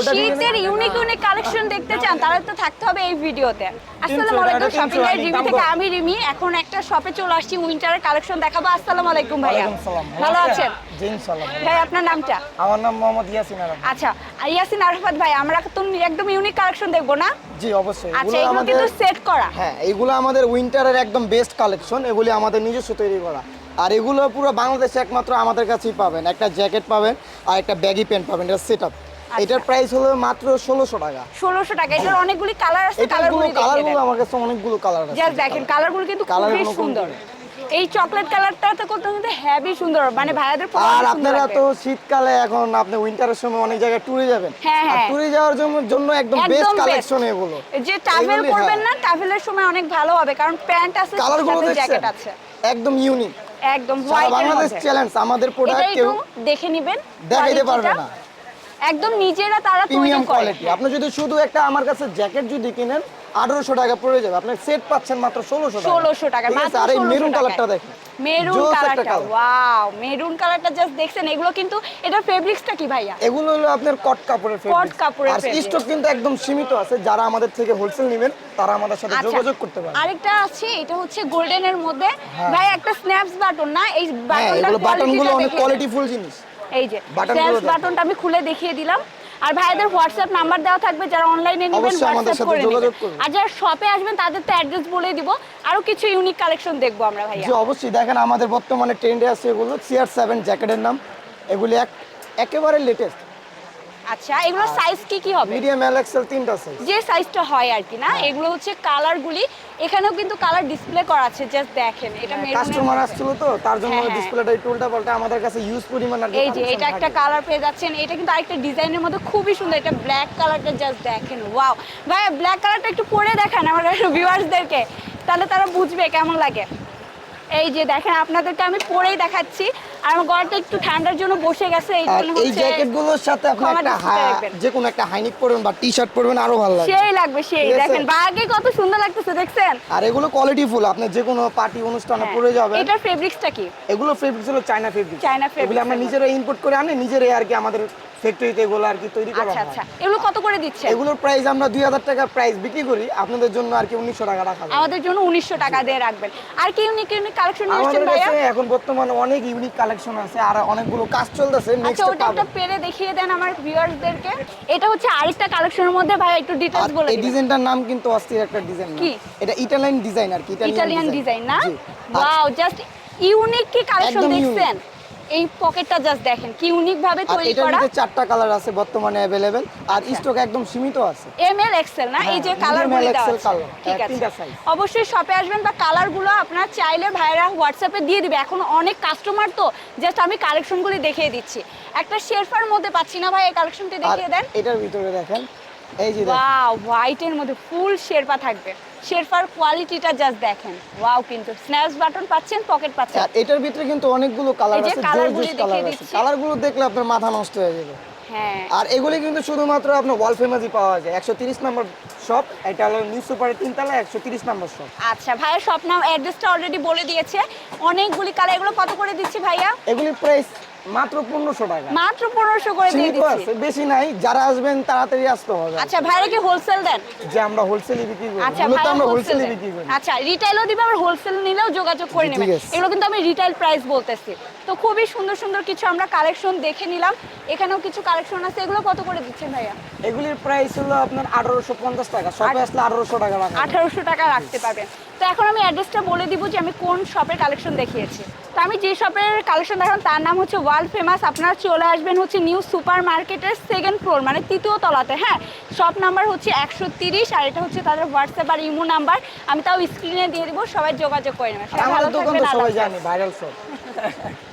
ওটা শীতের unique unique collection দেখতে চান তাহলে তো থাকতে হবে এই ভিডিওতে। আসসালামু আলাইকুম শপিং এর আমি থেকে আমি রিমি। এখন একটা শপে চলে আসছি উইন্টারের কালেকশন দেখাবো। আসসালামু আলাইকুম ভাইয়া। ভালো আছেন? জি ইনশাআল্লাহ। ভাই আপনার নামটা? আমার নাম মোহাম্মদ ইয়াসিন আরাম আচ্ছা ইয়াসিন আরাফাত ভাই আমরা তো একদম ইউনিক কালেকশন দেখব না? জি অবশ্যই। আচ্ছা এগুলো কিন্তু সেট করা। হ্যাঁ এগুলো আমাদের উইন্টারের একদম বেস্ট কালেকশন এগুলি আমাদের নিজস্ব তৈরি করা। আর এগুলো পুরো বাংলাদেশে একমাত্র আমাদের কাছেই পাবেন। একটা জ্যাকেট পাবেন আর একটা ব্যাগি প্যান্ট পাবেন। এটা সেট আপ। এটার প্রাইস হলো মাত্র ষোলোশো টাকা। ষোলোশো টাকা। এটার অনেকগুলি কালার আছে কালারগুলি কালারগুলো আমার কাছে অনেকগুলো কালার আছে। জাস্ট দেখেন কালারগুলো কিন্তু খুবই গুলো সুন্দর। এই চকলেট কালারটা তো করতে কিন্তু হেভি সুন্দর মানে ভাইয়াদের আর আপনারা তো শীতকালে এখন আপনি উইন্টারের সময় অনেক জায়গায় ট্যুরে যাবেন। হ্যাঁ, আর হ্যাঁ। ট্যুরে যাওয়ার জন্য একদম বেস্ট। কালেকশন এগুলো। যে ট্রাভেল করবেন হ্যাঁ। না ট্রাভেলের সময় অনেক ভালো হবে কারণ প্যান্ট আছে কালারগুলো জ্যাকেট আছে। একদম ইউনিক একদম হোয়াইট বাংলাদেশ চ্যালেঞ্জ আমাদের প্রোডাক্ট কেউ দেখে নেবেন দেখাইতে পারবে না। একদম নিজেরা তারা তৈরি প্রিমিয়াম করে। কোয়ালিটি আপনি যদি শুধু একটা আমার কাছে জ্যাকেট যদি কিনেন আঠারোশো টাকা পড়ে যাবে। আপনি সেট পাচ্ছেন মাত্র ষোলোশো টাকা। ষোলোশো টাকা ঠিক আছে? আর এই মেরুন কালারটা দেখেন। মেরুন কালারটা ওয়াও মেরুন কালারটা জাস্ট দেখছেন এগুলো কিন্তু এটা ফেব্রিক্সটা কি ভাইয়া? এগুলো হলো আপনার কট কাপড়ের fabric। কাপড়ের আর স্টক কিন্তু একদম সীমিত আছে। যারা আমাদের থেকে হোলসেল নেবেন তারা আমাদের সাথে আচ্ছা যোগাযোগ করতে পারে আরেকটা আছে এটা হচ্ছে গোল্ডেনের মধ্যে। ভাই একটা স্ন্যাপস বাটন না? এই হ্যাঁ বাটনটার এগুলো বাটনগুলো অনেক কোয়ালিটি কোয়ালিটিফুল জিনিস। এই যে সেলস বাটনটা আমি খুলে দেখিয়ে দিলাম। আর ভাইদের হোয়াটসঅ্যাপ নাম্বার দেওয়া থাকবে যারা অনলাইনে নেবেন হোয়াটসঅ্যাপ করে নেবেন। আর যারা শপে আসবেন তাদের তো অ্যাড্রেস বলে দিব। আরও কিছু ইউনিক কালেকশন দেখব আমরা ভাইয়া। জি অবশ্যই। দেখেন আমাদের বর্তমানে ট্রেন্ডে আছে এগুলো সিআর সেভেন জ্যাকেটের নাম। এগুলি এক একেবারে লেটেস্ট আচ্ছা এগুলো সাইজ কি কি হবে? মিডিয়াম এল এক্সেল তিনটা সাইজ যে সাইজটা হয় আর কি না? এগুলো হচ্ছে কালারগুলি এখানেও কিন্তু কালার ডিসপ্লে করা আছে জাস্ট দেখেন। এটা কাস্টমার মধ্যে। আসছিল তো তার জন্য হ্যাঁ, হ্যাঁ। ডিসপ্লেটা একটু উল্টা পাল্টা আমাদের কাছে ইউজ পরিমাণ আর এই যে এটা একটা কালার পেয়ে যাচ্ছেন। এটা কিন্তু আরেকটা ডিজাইনের মধ্যে খুবই সুন্দর। এটা ব্ল্যাক কালারটা জাস্ট দেখেন। ওয়াও ভাই ব্ল্যাক কালারটা একটু পরে দেখান আমার ভিউয়ার্সদেরকে তাহলে তারা বুঝবে কেমন লাগে। এই যে দেখেন আপনাদেরকে আমি পরেই দেখাচ্ছি। আর আমার গলাটা একটু ঠান্ডার জন্য বসে গেছে এই জন্য এই জ্যাকেটগুলোর সাথে আপনি একটা যে কোনো একটা হাইনিক পরবেন বা টি শার্ট পরবেন আরও ভালো লাগবে। সেই লাগবে সেই। দেখেন বাগে কত সুন্দর লাগতেছে দেখছেন? আর এগুলো কোয়ালিটি ফুল আপনি যে কোনো পার্টি অনুষ্ঠানে হ্যাঁ। পরে যাবেন। এটার ফেব্রিক্সটা কি? এগুলো ফেব্রিক্স হলো চায়না ফেব্রিক চায়না fabrics এগুলো আমরা এর নিজেরা ইম্পোর্ট করে আনি নিজেরাই আর কি আমাদের ফ্যাক্টরিতে এগুলো আর কি তৈরি করা আচ্ছা আচ্ছা। এগুলো কত করে দিচ্ছে এগুলোর প্রাইস আমরা দুই হাজার টাকা প্রাইস বিক্রি করি। আপনাদের জন্য আর কি উনিশশো টাকা রাখা যাবে। আমাদের জন্য উনিশশো টাকা দিয়ে রাখবেন। আর কি ইউনিক ইউনিক কালেকশন নিয়ে আসছেন ভাইয়া? কাছে এখন বর্তমানে অনেক ইউনিক কালেকশন আছে আর অনেকগুলো কাজ চলতেছে। আচ্ছা নেক্সট ওটা একটা পেরে দেখিয়ে দেন আমার ভিউয়ার্সদেরকে। এটা হচ্ছে আরেকটা কালেকশনের মধ্যে ভাই একটু ডিটেইলস বলে এই ডিজাইনটার নাম কিন্তু অস্থির একটা ডিজাইন কি? এটা ইটালিয়ান ডিজাইন আর কি ইটালিয়ান ডিজাইন না। ওয়াও জাস্ট ইউনিক কি কালেকশন দেখছেন। এই পকেটটা জাস্ট দেখেন কি ইউনিক ভাবে আর তৈরি এটার করা মধ্যে চারটা কালার আছে বর্তমানে अवेलेबल আর আচ্ছা। স্টক একদম সীমিত আছে এম এল এক্সেল না এই যে হ্যাঁ, কালার medium গুলো L, দেওয়া XL আছে colour, ঠিক হ্যাঁ, আছে তিনটা size। অবশ্যই শপে আসবেন বা কালার গুলো আপনার চাইলে ভাইরা হোয়াটসঅ্যাপে দিয়ে দিবে এখন অনেক কাস্টমার তো জাস্ট আমি কালেকশনগুলি দেখিয়ে দিচ্ছি একটা শেরফার মধ্যে পাচ্ছি না ভাই এই কালেকশনটি আর দেখিয়ে দেন এটার ভিতরে দেখেন এই যে ওয়াও হোয়াইটের মধ্যে ফুল শেরপা থাকবে। শেরপার কোয়ালিটিটা জাস্ট দেখেন। ওয়াও কিন্তু স্ন্যাপস বাটন পাচ্ছেন পকেট পাচ্ছেন। আর এটার ভিতরে কিন্তু অনেকগুলো কালার আছে colour জোস গুলি জোস দেখিয়ে দিচ্ছি। কালারগুলো দেখলে আপনার মাথা নষ্ট হয়ে যাবে। হ্যাঁ। আর এগুলি কিন্তু শুধুমাত্র আপনার ওয়াল ফেমাসই পাওয়া যায়। একশো তিরিশ নম্বর শপ এটা হলো নিউ সুপারের তিনতলা একশো তিরিশ নম্বর শপ আচ্ছা ভাইয়া সব নাম অ্যাড্রেসটা অলরেডি বলে দিয়েছে। অনেকগুলি কালার এগুলো কত করে দিচ্ছি ভাইয়া? এগুলির প্রাইস মাত্র পনেরোশো টাকা। মাত্র পনেরোশো করে দিয়ে দিচ্ছি। বেশি নাই যারা আসবেন তাড়াতাড়ি আসতে হবে। আচ্ছা ভাইরা কি হোলসেল দেন? যে আমরা হোলসেলই বিক্রি করি আচ্ছা আমরা হোলসেল হোলসেলই বিক্রি করি। আচ্ছা রিটেলও দিবে আবার হোলসেল নিলেও যোগাযোগ করে নেবেন। এগুলো কিন্তু আমি রিটেল প্রাইস বলতেছি। তো খুবই সুন্দর সুন্দর কিছু আমরা কালেকশন দেখে নিলাম। এখানেও কিছু কালেকশন আছে। এগুলো কত করে দিচ্ছেন ভাইয়া? এগুলির প্রাইস হলো আপনার আঠারোশো পঞ্চাশ টাকা। শপে আসলে আঠারোশো টাকা। আঠারোশো টাকা রাখতে পারবেন। তো এখন আমি অ্যাড্রেসটা বলে দিব যে আমি কোন শপের কালেকশন দেখিয়েছি। তো আমি যে শপের কালেকশন দেখালাম তার নাম হচ্ছে ওয়ার্ল্ড ফেমাস আপনারা চলে আসবেন হচ্ছে নিউ সুপার মার্কেটের সেকেন্ড ফ্লোর মানে তৃতীয় তলাতে হ্যাঁ? শপ নাম্বার হচ্ছে একশো তিরিশ আর এটা হচ্ছে তাদের হোয়াটসঅ্যাপ আর ইমো নাম্বার আমি তাও স্ক্রিনে দিয়ে দিব সবাই যোগাযোগ করে নেবেন। সবাই ভালো থাকবেন ভাইরাল শপ